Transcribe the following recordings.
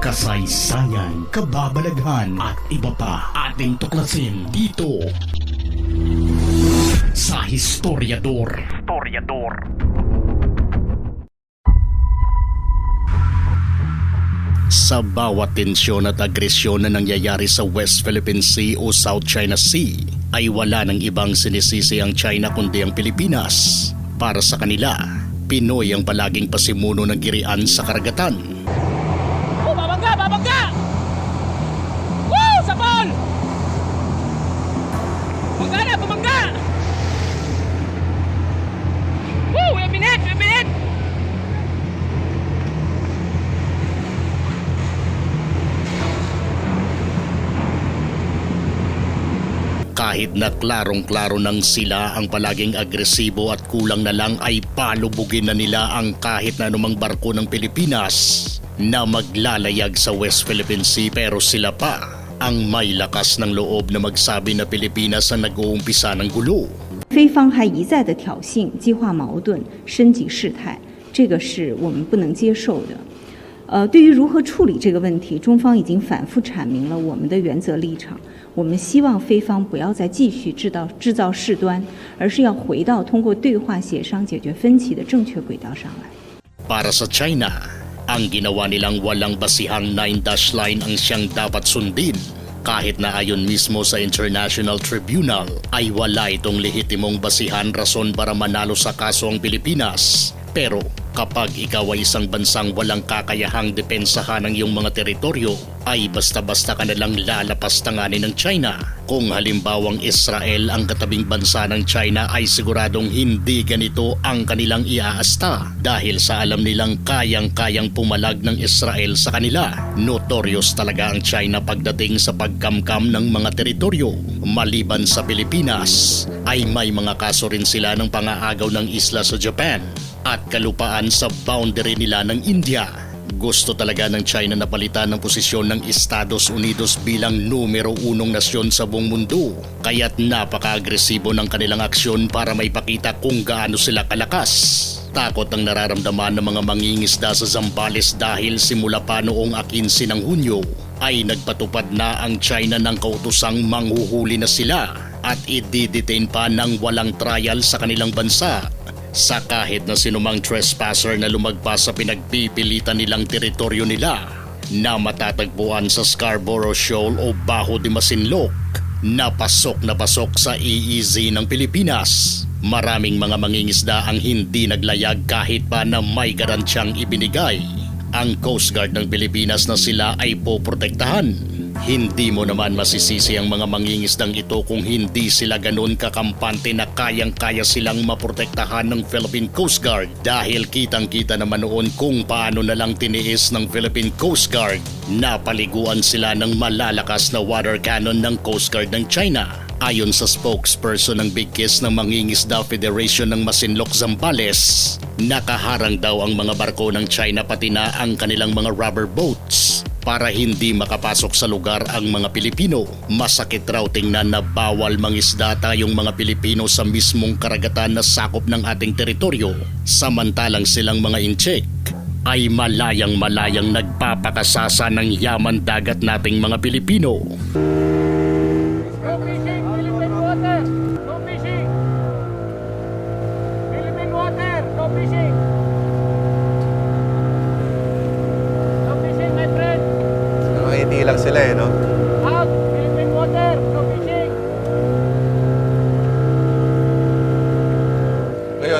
kasaysayan, kababalaghan at iba pa ating tuklasin dito sa Historiador. Historiador. Sa bawat tensyon at agresyon na nangyayari sa West Philippine Sea o South China Sea ay wala ng ibang sinisisi ang China kundi ang Pilipinas. Para sa kanila, Pinoy ang palaging pasimuno ng girian sa karagatan. Kahit na klarong-klaro nang sila ang palaging agresibo at kulang na lang ay palubugin na nila ang kahit na anumang barko ng Pilipinas na maglalayag sa West Philippine Sea pero sila pa ang may lakas ng loob na magsabi na Pilipinas ang nag-uumpisa ng gulo. 菲方还一再的挑衅、激化矛盾、升级事态，这个是我们不能接受的。 呃，对于如何处理这个问题，中方已经反复阐明了我们的原则立场。我们希望菲方不要再继续制造制造事端，而是要回到通过对话协商解决分歧的正确轨道上来。Para sa China, ang ginawa nilang walang basihang 9-dash line ang siyang dapat sundin. Kahit na ayon mismo sa International Tribunal ay wala itong lehitimong basihan rason para manalo sa kasong Pilipinas. Pero kapag ikaw ay isang bansang walang kakayahang depensahan ng iyong mga teritoryo, ay basta-basta ka nalang lalapas tanganin ng China. Kung halimbawang Israel ang katabing bansa ng China ay siguradong hindi ganito ang kanilang iaasta dahil sa alam nilang kayang-kayang pumalag ng Israel sa kanila. Notorious talaga ang China pagdating sa pagkamkam ng mga teritoryo. Maliban sa Pilipinas, ay may mga kaso rin sila ng pangaagaw ng isla sa Japan at kalupaan sa boundary nila ng India. Gusto talaga ng China na palitan ng posisyon ng Estados Unidos bilang numero unong nasyon sa buong mundo. Kaya't napaka-agresibo ng kanilang aksyon para maipakita kung gaano sila kalakas. Takot ang nararamdaman ng mga mangingisda sa Zambales dahil simula pa noong 15 ng Hunyo ay nagpatupad na ang China ng kautosang manghuhuli na sila at i-detain pa ng walang trial sa kanilang bansa sa kahit na sinumang trespasser na lumagpas sa pinagpipilitan nilang teritoryo nila na matatagpuan sa Scarborough Shoal o Baho de Masinloc na pasok na pasok sa EEZ ng Pilipinas. Maraming mga mangingisda ang hindi naglayag kahit pa na may garantyang ibinigay. Ang Coast Guard ng Pilipinas na sila ay poprotektahan. Hindi mo naman masisisi ang mga mangingisdang ito kung hindi sila ganun kakampante na kayang-kaya silang maprotektahan ng Philippine Coast Guard dahil kitang-kita naman noon kung paano na lang tiniis ng Philippine Coast Guard na paliguan sila ng malalakas na water cannon ng Coast Guard ng China. Ayon sa spokesperson ng Big Kiss ng Mangingisda Federation ng Masinloc Zambales, nakaharang daw ang mga barko ng China pati na ang kanilang mga rubber boats para hindi makapasok sa lugar ang mga Pilipino. Masakit raw tingnan na bawal mangisda tayong mga Pilipino sa mismong karagatan na sakop ng ating teritoryo samantalang silang mga incheck ay malayang malayang nagpapakasasa ng yaman dagat nating mga Pilipino.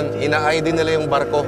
Ngayon, ina-ID nila yung barko.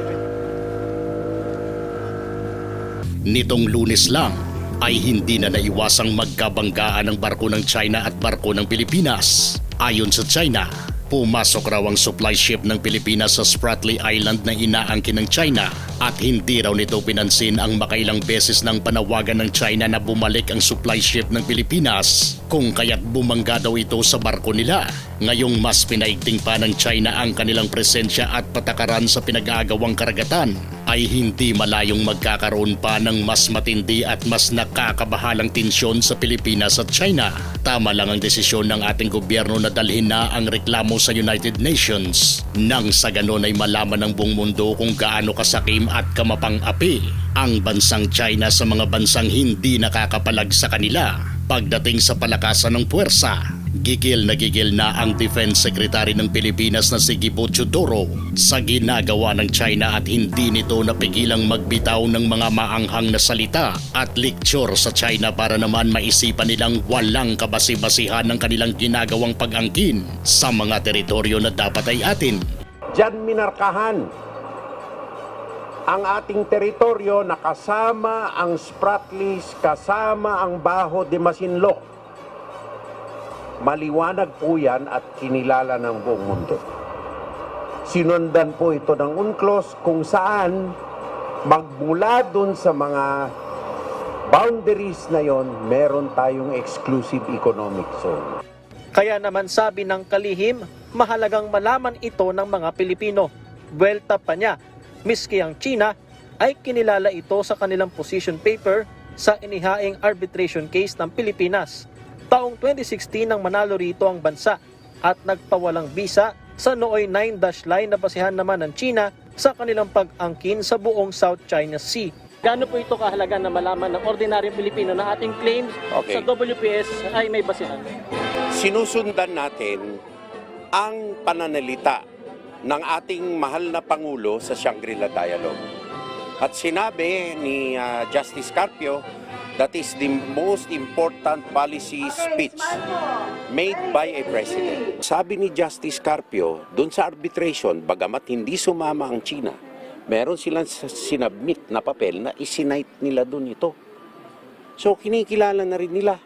Nitong lunes lang ay hindi na naiwasang magkabanggaan ng barko ng China at barko ng Pilipinas. Ayon sa China, pumasok raw ang supply ship ng Pilipinas sa Spratly Island na inaangkin ng China at hindi raw nito pinansin ang makailang beses ng panawagan ng China na bumalik ang supply ship ng Pilipinas kung kaya't bumangga daw ito sa barko nila. Ngayong mas pinaigting pa ng China ang kanilang presensya at patakaran sa pinag-aagawang karagatan ay hindi malayong magkakaroon pa ng mas matindi at mas nakakabahalang tensyon sa Pilipinas at China. Tama lang ang desisyon ng ating gobyerno na dalhin na ang reklamo sa United Nations nang sa ganon ay malaman ng buong mundo kung gaano kasakim at kamapang-api ang bansang China sa mga bansang hindi nakakapalag sa kanila pagdating sa palakasan ng puwersa. Gigil na gigil na ang Defense Secretary ng Pilipinas na si Gibo Chodoro sa ginagawa ng China at hindi nito napigilang magbitaw ng mga maanghang na salita at lecture sa China para naman maisipan nilang walang kabasi-basihan ng kanilang ginagawang pag-angkin sa mga teritoryo na dapat ay atin. Diyan minarkahan ang ating teritoryo na kasama ang Spratlys, kasama ang Baho de Masinloc. Maliwanag po yan at kinilala ng buong mundo. Sinundan po ito ng UNCLOS kung saan magmula dun sa mga boundaries na yon, meron tayong exclusive economic zone. Kaya naman sabi ng kalihim, mahalagang malaman ito ng mga Pilipino. Buwelta pa niya, miski ang China ay kinilala ito sa kanilang position paper sa inihaing arbitration case ng Pilipinas. Taong 2016 nang manalo rito ang bansa at nagpawalang visa sa nooy 9-dash line na basihan naman ng China sa kanilang pag-angkin sa buong South China Sea. Gaano po ito kahalaga na malaman ng ordinaryong Pilipino na ating claims Okay. sa WPS ay may basihan? sinusundan natin ang pananalita ng ating mahal na Pangulo sa Shangri-La Dialogue. At sinabi ni ah, Justice Carpio, that is the most important policy speech made by a president. Sabi ni Justice Carpio, doon sa arbitration, bagamat hindi sumama ang China, meron silang sinabmit na papel na isinight nila doon ito. So kinikilala na rin nila.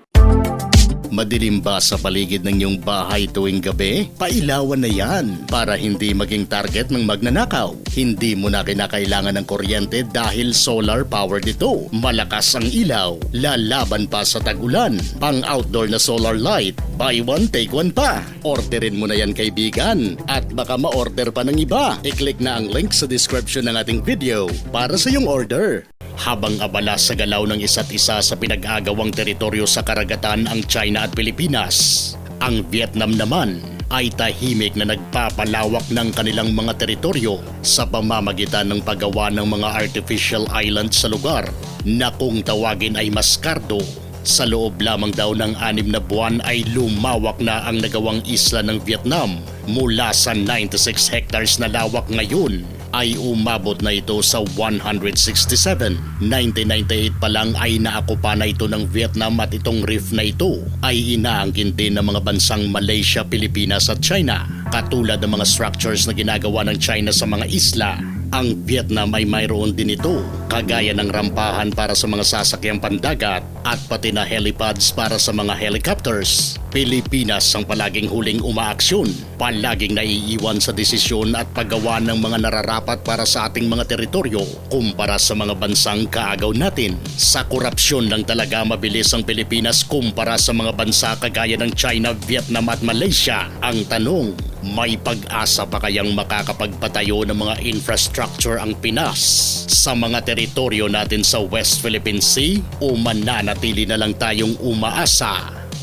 Madilim ba sa paligid ng iyong bahay tuwing gabi? Pailawan na yan para hindi maging target ng magnanakaw. Hindi mo na kinakailangan ng kuryente dahil solar powered ito. Malakas ang ilaw, lalaban pa sa tagulan. Pang outdoor na solar light, buy one take one pa. Orderin mo na yan kaibigan at baka ma-order pa ng iba. I-click na ang link sa description ng ating video para sa iyong order. Habang abala sa galaw ng isa't isa sa pinag-agawang teritoryo sa karagatan ang China at Pilipinas, ang Vietnam naman ay tahimik na nagpapalawak ng kanilang mga teritoryo sa pamamagitan ng paggawa ng mga artificial islands sa lugar na kung tawagin ay Mascardo. Sa loob lamang daw ng anim na buwan ay lumawak na ang nagawang isla ng Vietnam mula sa 96 hectares na lawak ngayon ay umabot na ito sa 167. 1998 pa lang ay naakupa na ito ng Vietnam at itong reef na ito ay inaangkin din ng mga bansang Malaysia, Pilipinas at China. Katulad ng mga structures na ginagawa ng China sa mga isla, ang Vietnam ay mayroon din ito, kagaya ng rampahan para sa mga sasakyang pandagat at pati na helipads para sa mga helicopters. Pilipinas ang palaging huling umaaksyon, palaging naiiwan sa desisyon at paggawa ng mga nararapat para sa ating mga teritoryo kumpara sa mga bansang kaagaw natin. Sa korupsyon lang talaga mabilis ang Pilipinas kumpara sa mga bansa kagaya ng China, Vietnam at Malaysia. Ang tanong, may pag-asa pa kayang makakapagpatayo ng mga infrastructure ang Pinas sa mga teritoryo natin sa West Philippine Sea o mananatili na lang tayong umaasa